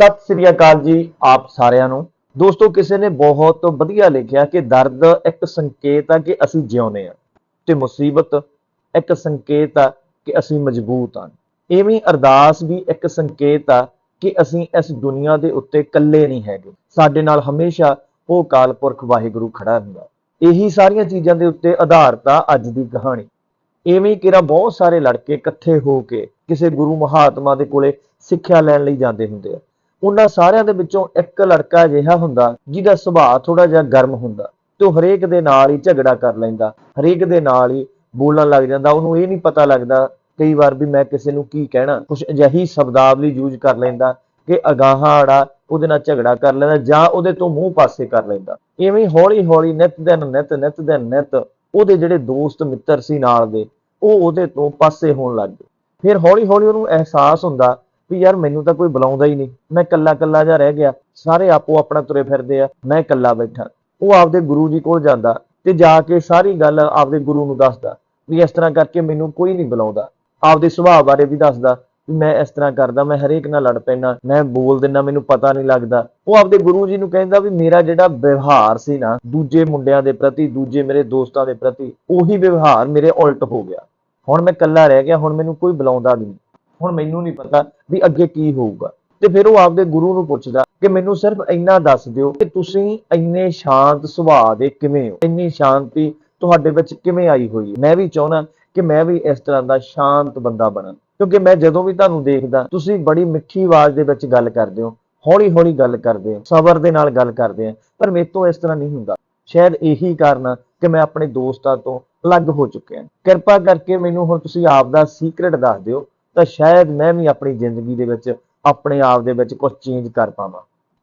ਸਤਿ ਸ੍ਰੀ ਅਕਾਲ ਜੀ ਆਪ ਸਾਰਿਆਂ ਨੂੰ। ਦੋਸਤੋ, ਕਿਸੇ ਨੇ ਬਹੁਤ ਵਧੀਆ ਲਿਖਿਆ ਕਿ ਦਰਦ ਇੱਕ ਸੰਕੇਤ ਆ ਕਿ ਅਸੀਂ ਜਿਉਂਦੇ ਆ ਤੇ ਮੁਸੀਬਤ ਇੱਕ ਸੰਕੇਤ ਆ ਕਿ ਅਸੀਂ ਮਜ਼ਬੂਤ ਆ ਐਵੇਂ ਅਰਦਾਸ ਵੀ ਇੱਕ ਸੰਕੇਤ ਆ ਕਿ ਅਸੀਂ ਇਸ ਦੁਨੀਆ ਦੇ ਉੱਤੇ ਇਕੱਲੇ ਨਹੀਂ ਹੈਗੇ। ਸਾਡੇ ਨਾਲ ਹਮੇਸ਼ਾ ਉਹ ਕਾਲ ਪੁਰਖ ਵਾਹਿਗੁਰੂ ਖੜਾ ਹੁੰਦਾ। ਇਹੀ ਸਾਰੀਆਂ ਚੀਜ਼ਾਂ ਦੇ ਉੱਤੇ ਆਧਾਰਿਤ ਆ ਅੱਜ ਦੀ ਕਹਾਣੀ। ਐਵੇਂ ਹੀ ਕਿਰਾ ਬਹੁਤ ਸਾਰੇ ਲੜਕੇ ਇਕੱਠੇ ਹੋ ਕੇ ਕਿਸੇ ਗੁਰੂ ਮਹਾਤਮਾ ਦੇ ਕੋਲੇ ਸਿੱਖਿਆ ਲੈਣ ਲਈ ਜਾਂਦੇ ਹੁੰਦੇ ਆ। ਉਹਨਾਂ ਸਾਰਿਆਂ ਦੇ ਵਿੱਚੋਂ ਇੱਕ ਲੜਕਾ ਅਜਿਹਾ ਹੁੰਦਾ ਜਿਹਦਾ ਸੁਭਾਅ ਥੋੜਾ ਜਿਹਾ ਗਰਮ ਹੁੰਦਾ ਤੇ ਉਹ ਹਰੇਕ ਦੇ ਨਾਲ ਹੀ ਝਗੜਾ ਕਰ ਲੈਂਦਾ, ਹਰੇਕ ਦੇ ਨਾਲ ਹੀ ਬੋਲਣ ਲੱਗ ਜਾਂਦਾ, ਉਹਨੂੰ ਇਹ ਨਹੀਂ ਪਤਾ ਲੱਗਦਾ ਕਈ ਵਾਰ ਵੀ ਮੈਂ ਕਿਸੇ ਨੂੰ ਕੀ ਕਹਿਣਾ ਕੁਝ ਅਜਿਹੀ ਸ਼ਬਦਾਵਲੀ ਯੂਜ਼ ਕਰ ਲੈਂਦਾ ਕਿ ਅਗਾਹਾਂ ਆੜਾ ਉਹਦੇ ਨਾਲ ਝਗੜਾ ਕਰ ਲੈਂਦਾ ਜਾਂ ਉਹਦੇ ਤੋਂ ਮੂੰਹ ਪਾਸੇ ਕਰ ਲੈਂਦਾ। ਇਵੇਂ ਹੌਲੀ ਹੌਲੀ ਨਿਤ ਦਿਨ, ਨਿਤ ਨਿਤ ਦਿਨ, ਨਿਤ ਉਹਦੇ ਜਿਹੜੇ ਦੋਸਤ, ਮਿੱਤਰ ਸੀ ਨਾਲ ਦੇ, ਉਹ ਉਹਦੇ ਤੋਂ ਪਾਸੇ ਹੋਣ ਲੱਗ ਗਏ। ਫਿਰ ਹੌਲੀ ਹੌਲੀ ਉਹਨੂੰ ਅਹਿਸਾਸ ਹੁੰਦਾ ਵੀ ਯਾਰ ਮੈਨੂੰ ਤਾਂ ਕੋਈ ਬੁਲਾਉਂਦਾ ਹੀ ਨਹੀਂ। ਮੈਂ ਇਕੱਲਾ ਇਕੱਲਾ ਜਿਹਾ ਰਹਿ ਗਿਆ। ਸਾਰੇ ਆਪੋ ਆਪਣਾ ਤੁਰੇ ਫਿਰਦੇ ਆ। ਮੈਂ ਇਕੱਲਾ ਬੈਠਾ। ਉਹ ਆਪਦੇ ਗੁਰੂ ਜੀ ਕੋਲ ਜਾਂਦਾ ਤੇ ਜਾ ਕੇ ਸਾਰੀ ਗੱਲ ਆਪਦੇ ਗੁਰੂ ਨੂੰ ਦੱਸਦਾ ਵੀ ਇਸ ਤਰ੍ਹਾਂ ਕਰਕੇ ਮੈਨੂੰ ਕੋਈ ਨਹੀਂ ਬੁਲਾਉਂਦਾ। ਆਪਦੇ ਸੁਭਾਅ ਬਾਰੇ ਵੀ ਦੱਸਦਾ ਵੀ ਮੈਂ ਇਸ ਤਰ੍ਹਾਂ ਕਰਦਾ, ਮੈਂ ਹਰੇਕ ਨਾਲ ਲੜ ਪੈਣਾ ਮੈਂ ਬੋਲ ਦਿੰਦਾ, ਮੈਨੂੰ ਪਤਾ ਨਹੀਂ ਲੱਗਦਾ। ਉਹ ਆਪਦੇ ਗੁਰੂ ਜੀ ਨੂੰ ਕਹਿੰਦਾ ਵੀ ਮੇਰਾ ਜਿਹੜਾ ਵਿਵਹਾਰ ਸੀ ਨਾ, ਦੂਜੇ ਮੁੰਡਿਆਂ ਦੇ ਪ੍ਰਤੀ, ਦੂਜੇ ਮੇਰੇ ਦੋਸਤਾਂ ਦੇ ਪ੍ਰਤੀ, ਉਹੀ ਵਿਵਹਾਰ ਮੇਰੇ ਉਲਟ ਹੋ ਗਿਆ। ਹੁਣ ਮੈਂ ਇਕੱਲਾ ਰਹਿ ਗਿਆ, ਹੁਣ ਮੈਨੂੰ ਕੋਈ ਬੁਲਾਉਂਦਾ ਨਹੀਂ। ਹੁਣ ਮੈਨੂੰ ਨਹੀਂ ਪਤਾ ਵੀ ਅੱਗੇ ਕੀ ਹੋਊਗਾ। ਤੇ ਫਿਰ ਉਹ ਆਪਦੇ ਗੁਰੂ ਨੂੰ ਪੁੱਛਦਾ ਕਿ ਮੈਨੂੰ ਸਿਰਫ ਇੰਨਾ ਦੱਸ ਦਿਓ ਕਿ ਤੁਸੀਂ ਇੰਨੇ ਸ਼ਾਂਤ ਸੁਭਾਅ ਦੇ ਕਿਵੇਂ ਹੋ? ਇੰਨੀ ਸ਼ਾਂਤੀ ਤੁਹਾਡੇ ਵਿੱਚ ਕਿਵੇਂ ਆਈ ਹੋਈ ਹੈ? ਮੈਂ ਵੀ ਚਾਹੁੰਦਾ ਕਿ ਮੈਂ ਵੀ ਇਸ ਤਰ੍ਹਾਂ ਦਾ ਸ਼ਾਂਤ ਬੰਦਾ ਬਣਾ। ਕਿਉਂਕਿ ਮੈਂ ਜਦੋਂ ਵੀ ਤੁਹਾਨੂੰ ਦੇਖਦਾ, ਤੁਸੀਂ ਬੜੀ ਮਿੱਠੀ ਆਵਾਜ਼ ਦੇ ਵਿੱਚ ਗੱਲ ਕਰਦੇ ਹੋ ਹੌਲੀ ਹੌਲੀ ਗੱਲ ਕਰਦੇ ਹੋ, ਸਬਰ ਦੇ ਨਾਲ ਗੱਲ ਕਰਦੇ ਆ ਪਰ ਮੇਰੇ ਤੋਂ ਇਸ ਤਰ੍ਹਾਂ ਨਹੀਂ ਹੁੰਦਾ। ਸ਼ਾਇਦ ਇਹੀ ਕਾਰਨ ਆ ਕਿ ਮੈਂ ਆਪਣੇ ਦੋਸਤਾਂ ਤੋਂ ਅਲੱਗ ਹੋ ਚੁੱਕਿਆ। ਕਿਰਪਾ ਕਰਕੇ ਮੈਨੂੰ ਹੁਣ ਤੁਸੀਂ ਆਪ ਦਾ ਸੀਕ੍ਰੇਟ ਦੱਸ ਦਿਓ ਤਾਂ ਸ਼ਾਇਦ ਮੈਂ ਵੀ ਆਪਣੀ ਜ਼ਿੰਦਗੀ ਦੇ ਵਿੱਚ, ਆਪਣੇ ਆਪ ਦੇ ਵਿੱਚ ਕੁਝ ਚੇਂਜ ਕਰ ਪਾਵਾਂ।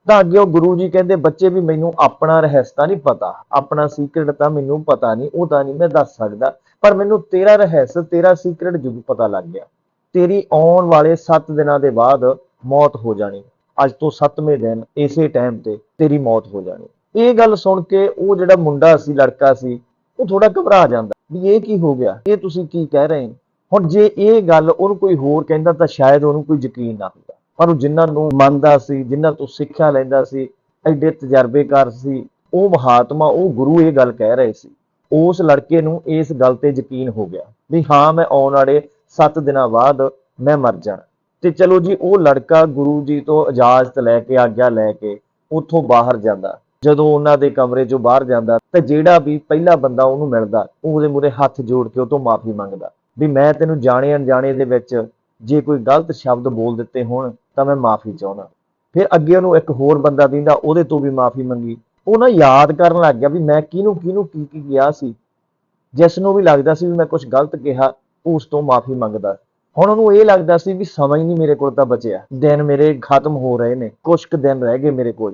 ਤਾਂ ਅੱਗੇ ਉਹ ਗੁਰੂ ਜੀ ਕਹਿੰਦੇ, ਬੱਚੇ ਵੀ ਮੈਨੂੰ ਆਪਣਾ ਰਹੱਸ ਤਾਂ ਨਹੀਂ ਪਤਾ, ਆਪਣਾ ਸੀਕ੍ਰੇਟ ਤਾਂ ਮੈਨੂੰ ਪਤਾ ਨਹੀਂ, ਉਹ ਤਾਂ ਨਹੀਂ ਮੈਂ ਦੱਸ ਸਕਦਾ, ਪਰ ਮੈਨੂੰ ਤੇਰਾ ਰਹੱਸ, ਤੇਰਾ ਸੀਕ੍ਰੇਟ ਜ਼ਰੂਰ ਪਤਾ ਲੱਗ ਗਿਆ। ਤੇਰੀ ਆਉਣ ਵਾਲੇ 7 ਦਿਨਾਂ ਦੇ ਬਾਅਦ ਮੌਤ ਹੋ ਜਾਣੀ। ਅੱਜ ਤੋਂ 7ਵੇਂ ਦਿਨ, ਇਸੇ ਟਾਈਮ ਤੇ ਤੇਰੀ ਮੌਤ ਹੋ ਜਾਣੀ। ਇਹ ਗੱਲ ਸੁਣ ਕੇ ਉਹ ਜਿਹੜਾ ਮੁੰਡਾ ਸੀ, ਲੜਕਾ ਸੀ, ਉਹ ਥੋੜਾ ਘਬਰਾ ਜਾਂਦਾ। ਵੀ ਇਹ ਕੀ ਹੋ ਗਿਆ? ਇਹ ਤੁਸੀਂ ਕੀ ਕਹਿ ਰਹੇ ਹੁਣ ਜੇ ਇਹ ਗੱਲ ਉਹਨੂੰ ਕੋਈ ਹੋਰ ਕਹਿੰਦਾ ਤਾਂ ਸ਼ਾਇਦ ਉਹਨੂੰ ਕੋਈ ਯਕੀਨ ਨਾ ਹੁੰਦਾ। ਪਰ ਉਹ ਜਿਨ੍ਹਾਂ ਨੂੰ ਮੰਨਦਾ ਸੀ ਜਿਨ੍ਹਾਂ ਤੋਂ ਸਿੱਖਿਆ ਲੈਂਦਾ ਸੀ, ਐਡੇ ਤਜਰਬੇਕਾਰ ਸੀ, ਉਹ ਮਹਾਤਮਾ, ਉਹ ਗੁਰੂ ਇਹ ਗੱਲ ਕਹਿ ਰਹੇ ਸੀ। ਉਸ ਲੜਕੇ ਨੂੰ ਇਸ ਗੱਲ ਤੇ ਯਕੀਨ ਹੋ ਗਿਆ ਵੀ ਹਾਂ, ਮੈਂ ਆਉਣ ਵਾਲੇ 7 ਦਿਨਾਂ ਬਾਅਦ ਮੈਂ ਮਰ ਜਾਣਾ। ਤੇ ਚਲੋ ਜੀ, ਉਹ ਲੜਕਾ ਗੁਰੂ ਜੀ ਤੋਂ ਇਜਾਜ਼ਤ ਲੈ ਕੇ, ਆਗਿਆ ਲੈ ਕੇ ਉੱਥੋਂ ਬਾਹਰ ਜਾਂਦਾ। ਜਦੋਂ ਉਹਨਾਂ ਦੇ ਕਮਰੇ ਚੋਂ ਬਾਹਰ ਜਾਂਦਾ ਤਾਂ ਜਿਹੜਾ ਵੀ ਪਹਿਲਾ ਬੰਦਾ ਉਹਨੂੰ ਮਿਲਦਾ, ਉਹਦੇ ਮੂਹਰੇ ਹੱਥ ਜੋੜ ਕੇ ਉਹ ਤੋਂ ਮਾਫੀ ਮੰਗਦਾ। ਵੀ ਮੈਂ ਤੈਨੂੰ ਜਾਣੇ ਅਣਜਾਣੇ ਦੇ ਵਿੱਚ ਜੇ ਕੋਈ ਗਲਤ ਸ਼ਬਦ ਬੋਲ ਦਿੱਤੇ ਹੋਣ, ਤਾਂ ਮੈਂ ਮਾਫੀ ਚਾਹੁੰਦਾ। ਫਿਰ ਅੱਗੇ ਉਹਨੂੰ ਇੱਕ ਹੋਰ ਬੰਦਾ ਦਿੰਦਾ, ਉਹਦੇ ਤੋਂ ਵੀ ਮਾਫੀ ਮੰਗੀ। ਉਹ ਨਾ ਯਾਦ ਕਰਨ ਲੱਗ ਗਿਆ ਵੀ ਮੈਂ ਕਿਹਨੂੰ ਕਿਹਨੂੰ ਕੀ ਕੀ ਕਿਹਾ ਸੀ। ਜਿਸ ਨੂੰ ਵੀ ਲੱਗਦਾ ਸੀ ਵੀ ਮੈਂ ਕੁਝ ਗਲਤ ਕਿਹਾ, ਉਸ ਤੋਂ ਮਾਫੀ ਮੰਗਦਾ। ਹੁਣ ਉਹਨੂੰ ਇਹ ਲੱਗਦਾ ਸੀ ਵੀ ਸਮਾਂ ਹੀ ਨਹੀਂ ਮੇਰੇ ਕੋਲ ਤਾਂ ਬਚਿਆ। ਦਿਨ ਮੇਰੇ ਖਤਮ ਹੋ ਰਹੇ ਨੇ ਕੁਝ ਕੁ ਦਿਨ ਰਹਿ ਗਏ ਮੇਰੇ ਕੋਲ।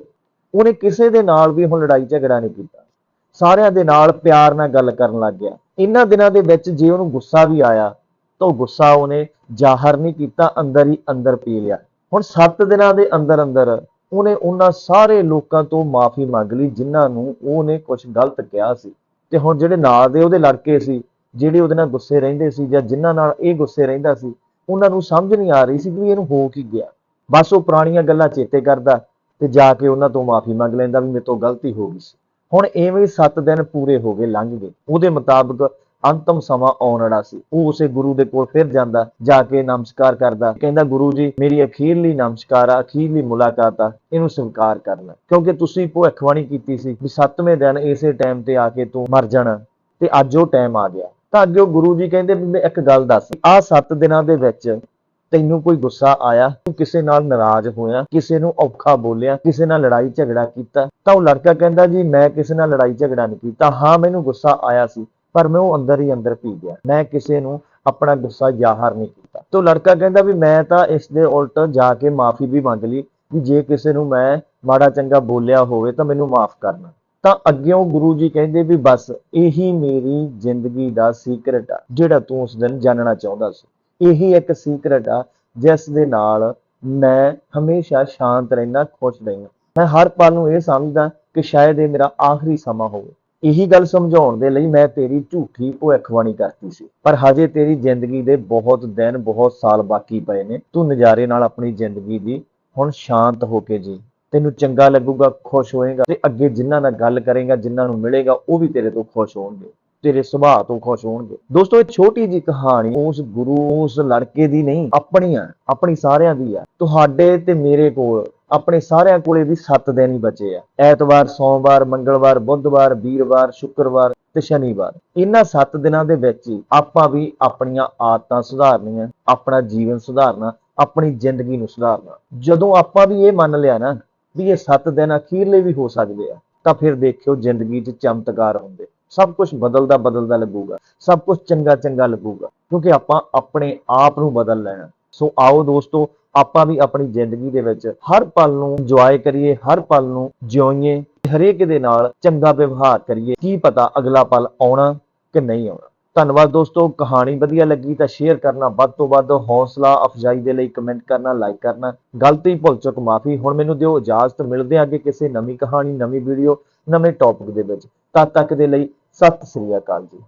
ਉਹਨੇ ਕਿਸੇ ਦੇ ਨਾਲ ਵੀ ਹੁਣ ਲੜਾਈ ਝਗੜਾ ਨਹੀਂ ਕੀਤਾ। ਸਾਰਿਆਂ ਦੇ ਨਾਲ ਪਿਆਰ ਨਾਲ ਗੱਲ ਕਰਨ ਲੱਗ ਗਿਆ। ਇਹਨਾਂ ਦਿਨਾਂ ਦੇ ਵਿੱਚ ਜੇ ਉਹਨੂੰ ਗੁੱਸਾ ਵੀ ਆਇਆ, ਤਾਂ ਉਹ ਗੁੱਸਾ ਉਹਨੇ ਜ਼ਾਹਰ ਨਹੀਂ ਕੀਤਾ, ਅੰਦਰ ਹੀ ਅੰਦਰ ਪੀ ਲਿਆ। ਹੁਣ 7 ਦਿਨਾਂ ਦੇ ਅੰਦਰ ਅੰਦਰ ਉਹਨੇ ਉਹਨਾਂ ਸਾਰੇ ਲੋਕਾਂ ਤੋਂ ਮਾਫੀ ਮੰਗ ਲਈ, ਜਿਨ੍ਹਾਂ ਨੂੰ ਉਹਨੇ ਕੁਝ ਗਲਤ ਕਿਹਾ ਸੀ। ਤੇ ਹੁਣ ਜਿਹੜੇ ਨਾਲ ਦੇ ਉਹਦੇ ਲੜਕੇ ਸੀ, ਜਿਹੜੇ ਉਹਦੇ ਨਾਲ ਗੁੱਸੇ ਰਹਿੰਦੇ ਸੀ ਜਾਂ ਜਿਨ੍ਹਾਂ ਨਾਲ ਇਹ ਗੁੱਸੇ ਰਹਿੰਦਾ ਸੀ, ਉਹਨਾਂ ਨੂੰ ਸਮਝ ਨਹੀਂ ਆ ਰਹੀ ਸੀ ਕਿ ਇਹਨੂੰ ਹੋ ਕੀ ਗਿਆ। ਬਸ ਉਹ ਪੁਰਾਣੀਆਂ ਗੱਲਾਂ ਚੇਤੇ ਕਰਦਾ ਤੇ ਜਾ ਕੇ ਉਹਨਾਂ ਤੋਂ ਮਾਫੀ ਮੰਗ ਲੈਂਦਾ ਵੀ ਮੇਰੇ ਤੋਂ ਗਲਤੀ ਹੋ ਗਈ ਸੀ। ਹੁਣ ਐਵੇਂ 7 ਦਿਨ ਪੂਰੇ ਹੋ ਗਏ, ਲੰਘ ਗਏ। ਉਹਦੇ ਮੁਤਾਬਕ ਅੰਤਮ ਸਮਾਂ ਆਉਣ ਵਾਲਾ ਸੀ। ਉਹ ਉਸੇ ਗੁਰੂ ਦੇ ਕੋਲ ਫਿਰ ਜਾਂਦਾ, ਜਾ ਕੇ ਨਮਸਕਾਰ ਕਰਦਾ। ਕਹਿੰਦਾ, ਗੁਰੂ ਜੀ, ਮੇਰੀ ਅਖੀਰਲੀ ਨਮਸਕਾਰ ਆ, ਅਖੀਰਲੀ ਮੁਲਾਕਾਤ ਆ, ਇਹਨੂੰ ਸਵੀਕਾਰ ਕਰਨਾ ਕਿਉਂਕਿ ਤੁਸੀਂ ਭਵਿੱਖਬਾਣੀ ਕੀਤੀ ਸੀ ਵੀ 7ਵੇਂ ਦਿਨ ਇਸੇ ਟਾਈਮ ਤੇ ਆ ਕੇ ਤੂੰ ਮਰ ਜਾਣਾ ਤੇ ਅੱਜ ਉਹ ਟਾਈਮ ਆ ਗਿਆ। ਤਾਂ ਅੱਗੇ ਉਹ ਗੁਰੂ ਜੀ ਕਹਿੰਦੇ ਵੀ ਮੈਂ ਇੱਕ ਗੱਲ ਦੱਸ, ਆਹ 7 ਦਿਨਾਂ ਦੇ ਵਿੱਚ ਤੈਨੂੰ ਕੋਈ ਗੁੱਸਾ ਆਇਆ? ਤੂੰ ਕਿਸੇ ਨਾਲ ਨਾਰਾਜ਼ ਹੋਇਆ? ਕਿਸੇ ਨੂੰ ਔਖਾ ਬੋਲਿਆ? ਕਿਸੇ ਨਾਲ ਲੜਾਈ ਝਗੜਾ ਕੀਤਾ? ਤਾਂ ਉਹ ਲੜਕਾ ਕਹਿੰਦਾ, ਜੀ, ਮੈਂ ਕਿਸੇ ਨਾਲ ਲੜਾਈ ਝਗੜਾ ਨਹੀਂ ਕੀਤਾ। ਹਾਂ, ਮੈਨੂੰ ਗੁੱਸਾ ਆਇਆ ਸੀ, ਪਰ ਮੈਂ ਉਹ ਅੰਦਰ ਹੀ ਅੰਦਰ ਪੀ ਗਿਆ। ਮੈਂ ਕਿਸੇ ਨੂੰ ਆਪਣਾ ਗੁੱਸਾ ਜ਼ਾਹਰ ਨਹੀਂ ਕੀਤਾ। ਤੇ ਉਹ ਲੜਕਾ ਕਹਿੰਦਾ ਵੀ ਮੈਂ ਤਾਂ ਇਸ ਦੇ ਉਲਟ ਜਾ ਕੇ ਮਾਫੀ ਵੀ ਮੰਗ ਲਈ, ਵੀ ਜੇ ਕਿਸੇ ਨੂੰ ਮੈਂ ਮਾੜਾ ਚੰਗਾ ਬੋਲਿਆ ਹੋਵੇ ਤਾਂ ਮੈਨੂੰ ਮਾਫ ਕਰਨਾ। ਤਾਂ ਅੱਗਿਓਂ ਗੁਰੂ ਜੀ ਕਹਿੰਦੇ ਵੀ ਬਸ ਇਹੀ ਮੇਰੀ ਜ਼ਿੰਦਗੀ ਦਾ ਸੀਕ੍ਰੇਟ ਆ, ਜਿਹੜਾ ਤੂੰ ਉਸ ਦਿਨ ਜਾਣਨਾ ਚਾਹੁੰਦਾ ਸੀ। ਇਹੀ ਇੱਕ ਸੀਕ੍ਰੇਟ ਆ ਜਿਸ ਦੇ ਨਾਲ ਮੈਂ ਹਮੇਸ਼ਾ ਸ਼ਾਂਤ ਰਹਿਣਾ ਖੁਸ਼ ਰਹਿਣਾ ਮੈਂ ਹਰ ਪਲ ਨੂੰ ਇਹ ਸਮਝਦਾ ਕਿ ਸ਼ਾਇਦ ਇਹ ਮੇਰਾ ਆਖਰੀ ਸਮਾਂ ਹੋਵੇ। ਇਹੀ ਗੱਲ ਸਮਝਾਉਣ ਦੇ ਲਈ ਮੈਂ ਤੇਰੀ ਝੂਠੀ ਭਵਿੱਖਬਾਣੀ ਕਰਤੀ ਸੀ। ਪਰ ਹਜੇ ਤੇਰੀ ਜ਼ਿੰਦਗੀ ਦੇ ਬਹੁਤ ਦਿਨ, ਬਹੁਤ ਸਾਲ ਬਾਕੀ ਪਏ ਨੇ। ਤੂੰ ਨਜ਼ਾਰੇ ਨਾਲ ਆਪਣੀ ਜ਼ਿੰਦਗੀ ਦੀ ਹੁਣ ਸ਼ਾਂਤ ਹੋ ਕੇ ਜੀ। ਤੈਨੂੰ ਚੰਗਾ ਲੱਗੂਗਾ, ਖੁਸ਼ ਹੋਏਗਾ ਤੇ ਅੱਗੇ ਜਿਨ੍ਹਾਂ ਨਾਲ ਗੱਲ ਕਰੇਗਾ, ਜਿਨ੍ਹਾਂ ਨੂੰ ਮਿਲੇਗਾ, ਉਹ ਵੀ ਤੇਰੇ ਤੋਂ ਖੁਸ਼ ਹੋਣਗੇ। ਤੇਰੇ ਸੁਭਾਅ ਤੋਂ ਖੁਸ਼ ਹੋਣਗੇ। ਦੋਸਤੋ, ਇਹ ਛੋਟੀ ਜੀ ਕਹਾਣੀ ਉਸ ਗੁਰੂ, ਉਸ ਲੜਕੇ ਦੀ ਨਹੀਂ ਆਪਣੀ ਆ ਆਪਣੀ ਸਾਰਿਆਂ ਦੀ ਆ। ਤੁਹਾਡੇ ਤੇ ਮੇਰੇ ਕੋਲ, ਆਪਣੇ ਸਾਰਿਆਂ ਕੋਲੇ ਵੀ 7 ਦਿਨ ਹੀ ਬਚੇ ਆ। ਐਤਵਾਰ, ਸੋਮਵਾਰ, ਮੰਗਲਵਾਰ, ਬੁੱਧਵਾਰ, ਵੀਰਵਾਰ, ਸ਼ੁੱਕਰਵਾਰ ਤੇ ਸ਼ਨੀਵਾਰ। ਇਹਨਾਂ 7 ਦਿਨਾਂ ਦੇ ਵਿੱਚ ਹੀ ਆਪਾਂ ਵੀ ਆਪਣੀਆਂ ਆਦਤਾਂ ਸੁਧਾਰਨੀਆਂ, ਆਪਣਾ ਜੀਵਨ ਸੁਧਾਰਨਾ, ਆਪਣੀ ਜ਼ਿੰਦਗੀ ਨੂੰ ਸੁਧਾਰਨਾ। ਜਦੋਂ ਆਪਾਂ ਵੀ ਇਹ ਮੰਨ ਲਿਆ ਨਾ, ਵੀ ਇਹ 7 ਦਿਨ ਅਖੀਰਲੇ ਵੀ ਹੋ ਸਕਦੇ ਆ, ਤਾਂ ਫਿਰ ਦੇਖਿਓ ਜ਼ਿੰਦਗੀ 'ਚ ਚਮਤਕਾਰ ਹੁੰਦੇ। ਸਭ ਕੁਝ ਬਦਲਦਾ ਬਦਲਦਾ ਲੱਗੂਗਾ, ਸਭ ਕੁਝ ਚੰਗਾ ਚੰਗਾ ਲੱਗੂਗਾ, ਕਿਉਂਕਿ ਆਪਾਂ ਆਪਣੇ ਆਪ ਨੂੰ ਬਦਲ ਲੈਣਾ। ਸੋ ਆਓ ਦੋਸਤੋ, ਆਪਾਂ ਵੀ ਆਪਣੀ ਜ਼ਿੰਦਗੀ ਦੇ ਵਿੱਚ ਹਰ ਪਲ ਨੂੰ ਇੰਜੋਏ ਕਰੀਏ, ਹਰ ਪਲ ਨੂੰ ਜਿਉਈਏ, ਹਰੇਕ ਦੇ ਨਾਲ ਚੰਗਾ ਵਿਵਹਾਰ ਕਰੀਏ, ਕੀ ਪਤਾ ਅਗਲਾ ਪਲ ਆਉਣਾ ਕਿ ਨਹੀਂ ਆਉਣਾ। ਧੰਨਵਾਦ ਦੋਸਤੋ, ਕਹਾਣੀ ਵਧੀਆ ਲੱਗੀ ਤਾਂ ਸ਼ੇਅਰ ਕਰਨਾ ਵੱਧ ਤੋਂ ਵੱਧ, ਹੌਸਲਾ ਅਫਜ਼ਾਈ ਦੇ ਲਈ ਕਮੈਂਟ ਕਰਨਾ ਲਾਈਕ ਕਰਨਾ ਗਲਤੀ ਭੁੱਲ ਚੁੱਕ, ਮਾਫੀ, ਹੁਣ ਮੈਨੂੰ ਦਿਓ ਇਜਾਜ਼ਤ, ਮਿਲਦੇ ਹਾਂ ਅੱਗੇ ਕਿਸੇ ਨਵੀਂ ਕਹਾਣੀ, ਨਵੀਂ ਵੀਡੀਓ ਨਵੇਂ ਟੌਪਿਕ ਦੇ ਵਿੱਚ। ਤਦ ਤੱਕ ਦੇ ਲਈ ਸਤਿ ਸ੍ਰੀ ਅਕਾਲ ਜੀ।